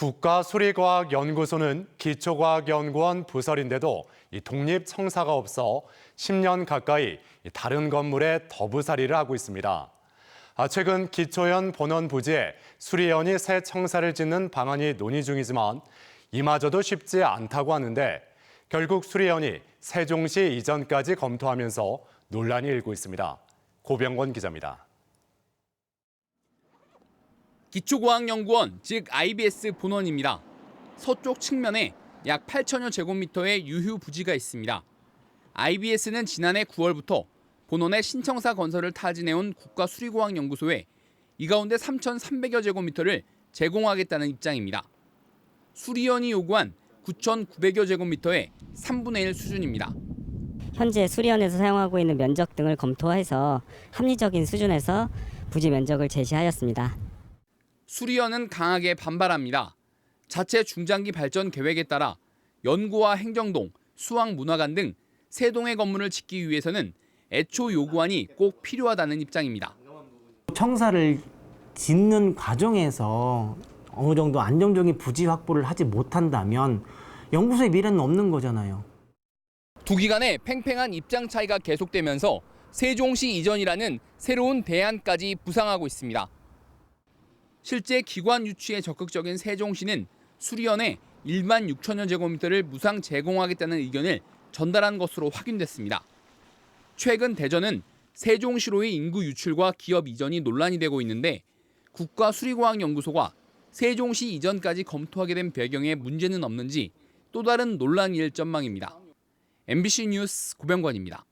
국가수리과학연구소는 기초과학연구원 부설인데도 이 독립 청사가 없어 10년 가까이 이 다른 건물에 더부살이를 하고 있습니다. 아, 최근 기초연 본원 부지에 수리연이 새 청사를 짓는 방안이 논의 중이지만 이마저도 쉽지 않다고 하는데 결국 수리연이 세종시 이전까지 검토하면서 논란이 일고 있습니다. 고병권 기자입니다. 기초과학연구원, 즉 IBS 본원입니다. 서쪽 측면에 약 8천여 제곱미터의 유휴 부지가 있습니다. IBS는 지난해 9월부터 본원의 신청사 건설을 타진해온 국가수리과학연구소에 이 가운데 3,300여 제곱미터를 제공하겠다는 입장입니다. 수리연이 요구한 9,900여 제곱미터의 3분의 1 수준입니다. 현재 수리원에서 사용하고 있는 면적 등을 검토해서 합리적인 수준에서 부지 면적을 제시하였습니다. 수리연은 강하게 반발합니다. 자체 중장기 발전 계획에 따라 연구와 행정동, 수학문화관 등 세 동의 건물을 짓기 위해서는 애초 요구안이 꼭 필요하다는 입장입니다. 청사를 짓는 과정에서 어느 정도 안정적인 부지 확보를 하지 못한다면 연구소의 미래는 없는 거잖아요. 두 기관의 팽팽한 입장 차이가 계속되면서 세종시 이전이라는 새로운 대안까지 부상하고 있습니다. 실제 기관 유치에 적극적인 세종시는 수리연에 1만 6천여 제곱미터를 무상 제공하겠다는 의견을 전달한 것으로 확인됐습니다. 최근 대전은 세종시로의 인구 유출과 기업 이전이 논란이 되고 있는데 국가수리과학연구소가 세종시 이전까지 검토하게 된 배경에 문제는 없는지 또 다른 논란일 전망입니다. MBC 뉴스 고병관입니다.